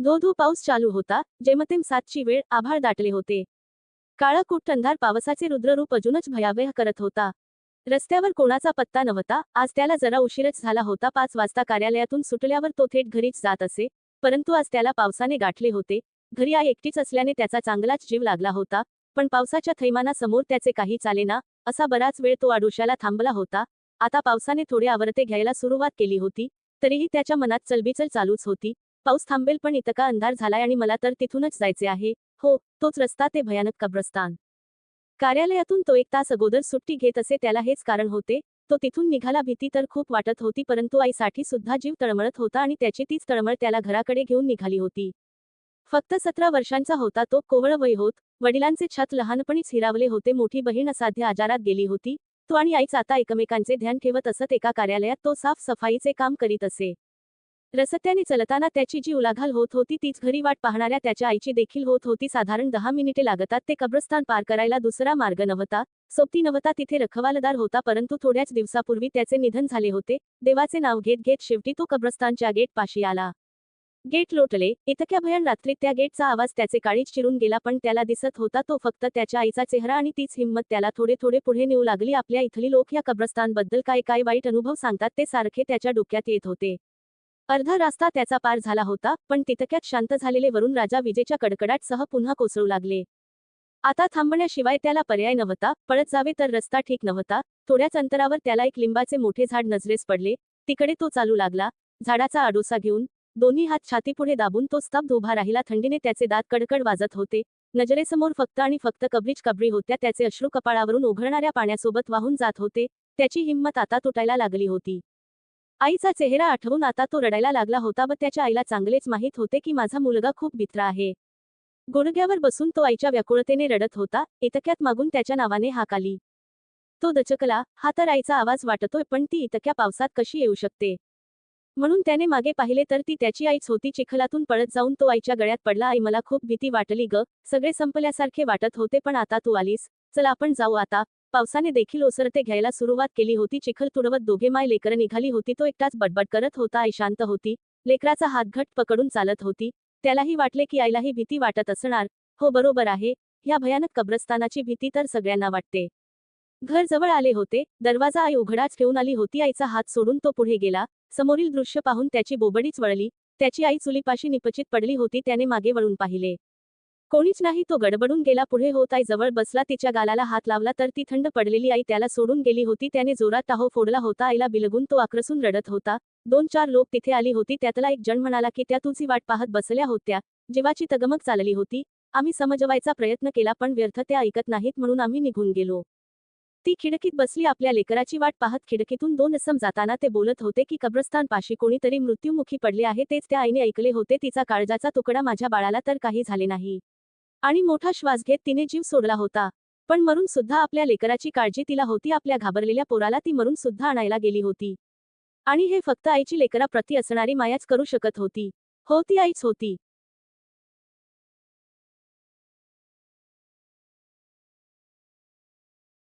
धो पाऊस चालू होता जेमतेम सातची वेळ आभाळ दाटले होते. काळाकूट अंधार पावसाचे रुद्ररूप अजूनच भयावह करत होता. रस्त्यावर कोणाचा पत्ता नव्हता आज त्याला जरा उशीरच झाला होता पाच वाजता कार्यालयातून सुटल्यावर तो थेट घरीच जात असे परंतु आज त्याला पावसाने गाठले होते. घरी आई एकटीच असल्याने त्याचा चांगलाच जीव लागला होता पण पावसाच्या थैमानासमोर त्याचे काही चालेना असा बराच वेळ तो आडोशाला थांबला होता. आता पावसाने थोडे आवरते घ्यायला सुरुवात केली होती तरीही त्याच्या मनात चलबिचल चालूच होती. पाऊस थांबेल पण इतका अंधार झालाय आणि मला तर तिथूनच जायचे आहे. हो तोच रस्ता ते भयानक कब्रस्तान. कार्यालयातून तो एक तास अगोदर सुट्टी घेत असे त्याला हेच कारण होते. तो तिथून निघाला भीती तर खूप वाटत होती परंतु आईसाठी सुद्धा जीव तळमळत होता आणि त्याची तीच तळमळ त्याला घराकडे घेऊन निघाली होती. फक्त सतरा वर्षांचा होता तो कोवळ वय होत वडिलांचे छत लहानपणीच हिरावले होते मोठी बहीण असाध्य आजारात गेली होती. तो आणि आईच आता एकमेकांचे ध्यान ठेवत असत एका कार्यालयात तो साफ सफाईचे काम करीत असे. रसत्याने चलताना त्याची जी उलाघाल होत होती तीच घरी वाट पाहणाऱ्या त्याच्या आईची देखील होत होती. साधारण दहा मिनिटे लागतात. ते कब्रस्तान पार करायला दुसरा मार्ग नव्हता. सोबती नव्हता तिथे रखवालदार होता परंतु थोड्याच दिवसापूर्वी त्याचे निधन झाले होते. देवाचे नाव घेत घेत शेवटी तो कब्रस्तानच्या गेट पाशी आला. गेट लोटले. इतक्या भयान रात्रीत त्या गेटचा आवाज त्याचे काळीच चिरून गेला पण त्याला दिसत होता तो फक्त त्याच्या आईचा चेहरा आणि तीच हिंमत. त्याला थोडे थोडे पुढे नेऊ लागली. आपल्या इथली लोक या कब्रस्तानबद्दल काय काय वाईट अनुभव सांगतात ते सारखे त्याच्या डोक्यात येत होते. अर्धा रास्ता त्याचा पार झाला होता पण तितक्यात शांत झालेले वरुण राजा विजेच्या कडकडाट सह पुन्हा कोसळू लागले. आता थांबण्याशिवाय त्याला पर्याय नव्हता पळत जावे तर रस्ता ठीक नव्हता थोड्याच अंतरावर त्याला एक लिंबाचे मोठे झाड नजरेस पडले तिकडे तो चालू लागला झाडाचा आडोसा घेऊन दोन्ही हात छातीपुढे दाबून तो स्तब्ध उभा राहिला थंडीने त्याचे दात कडकड वाजत होते नजरेसमोर फक्त आणि फक्त कबरीच कबरी होत्या त्याचे अश्रू कपाळावरून ओघळणाऱ्या पाण्यासोबत वाहून जात होते त्याची हिंमत आता तुटायला लागली होती. आईचा चेहरा आठवून आता तो रडायला लागला होता व त्याच्या आईला चांगलेच माहीत होते की माझा मुलगा खूप बित्रा आहे. गुडघ्यावर बसून तो आईच्या व्याकुळतेने रडत होता इतक्यात मागून त्याच्या नावाने हाक आली. तो दचकला हा तर आईचा आवाज वाटतोय पण ती इतक्या पावसात कशी येऊ शकते? म्हणून त्याने मागे पाहिले तर ती त्याची आईच होती चिखलातून पळत जाऊन तो आईच्या गळ्यात पडला आई मला खूप भीती वाटली ग सगळे संपल्यासारखे वाटत होते पण आता तू आलीस चल आपण जाऊ आता पावसाने देखील ओसरते घ्यायला सुरुवात केली होती. चिखल तुडवत दोघे माय लेकरं निघाली होती. तो एकटाच बडबड करत होता. आई शांत होती. लेकराचा हात घट पकडून चालत होती. त्यालाही वाटले की आईलाही भीती वाटत असणार. हो बरोबर आहे. या भयानक कब्रस्तानाची भीती तर सगळ्यांना वाटते. घर जवळ आले होते. दरवाजा आई उघडाच ठेवून आली होती. आईचा हात सोडून तो पुढे गेला. समोरील दृश्य पाहून त्याची बोबडीच वळली. त्याची आई चुलीपाशी निपचित पडली होती. त्याने मागे वळून पाहिले. कोणीच नाही तो गडबडून गेला पुढे होत आई जवळ बसला तिच्या गालाला हात लावला तर ती थंड पडलेली आई त्याला सोडून गेली होती त्याने जोरात टाहो फोडला होता आईला बिलगून तो आक्रसून रडत होता. दोन चार लोक तिथे आली होती त्यातला एक जण म्हणाला की त्या तुझी वाट पाहत बसल्या होत्या जीवाची तगमग चालली होती आम्ही समजवायचा प्रयत्न केला पण व्यर्थ त्या ऐकत नाहीत म्हणून आम्ही निघून गेलो. ती खिडकीत बसली आपल्या लेकराची वाट पाहत खिडकीतून दोन असम जाताना ते बोलत होते की कब्रस्तान पाशी कोणीतरी मृत्युमुखी पडले आहे तेच त्या आईने ऐकले होते तिचा काळजाचा तुकडा माझ्या बाळाला तर काही झाले नाही. आणि मोठा श्वास घेत तिने जीव सोडला होता. पण मरून सुद्धा आपल्या लेकराची काळजी तिला होती आपल्या घाबरलेल्या पोराला ती मरून सुद्धा आणायला गेली होती. आणि हे फक्त आईची लेकराप्रती असणारी मायाच करू शकत होती. हो ती आईच होती.